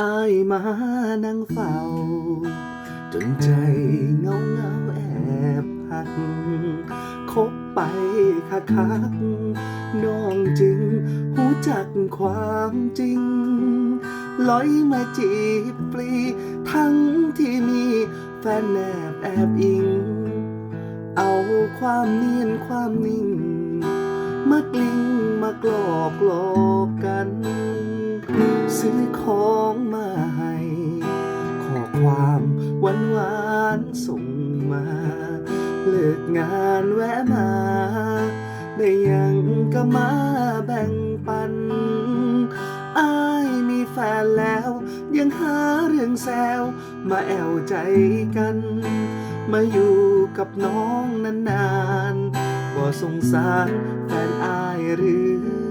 อายมานั่งเฝ้า จนใจเงาเงาแอบหัก คบไปคักคักน้องจึงหูจักความจริงลอยมาจีบปลีทั้งที่มีแฟนแนบแอบอิง เอาความเนียนความนิ่ง มากลิ้งมากลอกหลอกกัน ซื้อของามหวานหวานส่งมา เลิกงานแวะมา ได้ยังก็มาแบ่งปันอายมีแฟนแล้ว ยังหาเรื่องแซวมาแอวใจกัน มาอยู่กับน้องนานๆบ่สงสารแฟนอายหรือ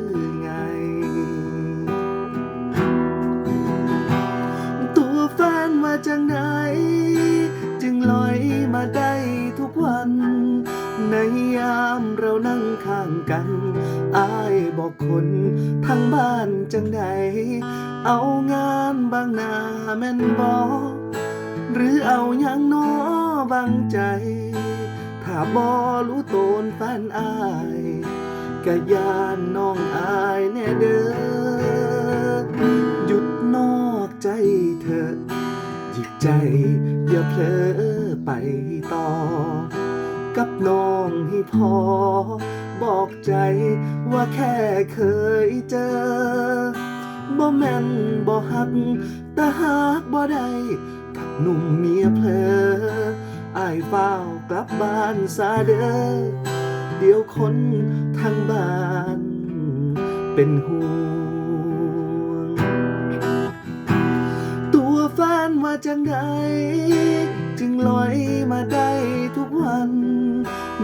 ยามเรานั่งข้างกันอายบอกคนทั้งบ้านจังใด เอางานบางนาแม่นบอกหรือเอาอย่างน้อบางใจ ถ้าบอรู้โตนแฟนอายกะยานน้องอายแน่เด้อหยุดนอกใจเธอหยิบใจอย่าเผลอไปต่อ กับน้องให้พอ บอกใจว่าแค่เคยเจอ บ่แม่นบ่หักแต่หากบ่ได้กับหนุ่มเมียเพลออายเฝ้ากลับบ้านซาเด้อเดี๋ยวคนทางบ้านเป็นห่วง จังใดจึงลอยมาได้ทุกวัน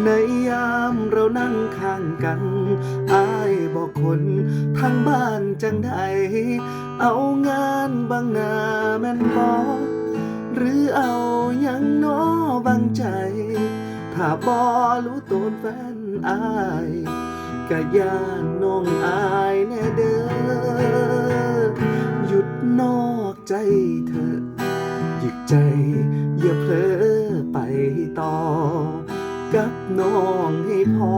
ในยามเรานั่งข้างกันอายบอกคนทางบ้านจังใดเอางานบางนาแม่นบอกหรือเอาย่างน้อบางใจ ถ้าบอรู้ตนแฟนอายกะยานน้องอายแน่เด้อหยุดนอกใจเธอ หยิบใจ อย่าเผลอไปต่อ กับน้องให้พอ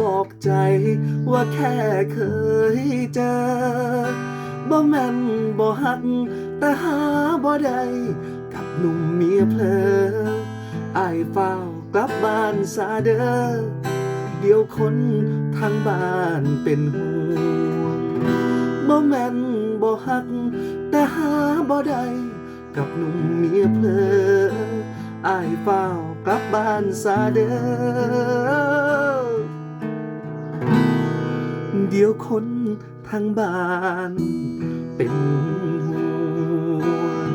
บอกใจว่าแค่เคยเจอบ่แม่นบ่หัก แต่หาบ่ได้กับหนุ่มเมียเพลออายเฝ้ากลับบ้านซาเดอเดี๋ยวคนทางบ้านเป็นห่วงบ่แม่นบ่หัก แต่หาบ่ได้ กับนุ่มเมียเพลออายเฝ้ากลับบ้านซาเดอเดี๋ยวคนทางบ้านเป็นห่วง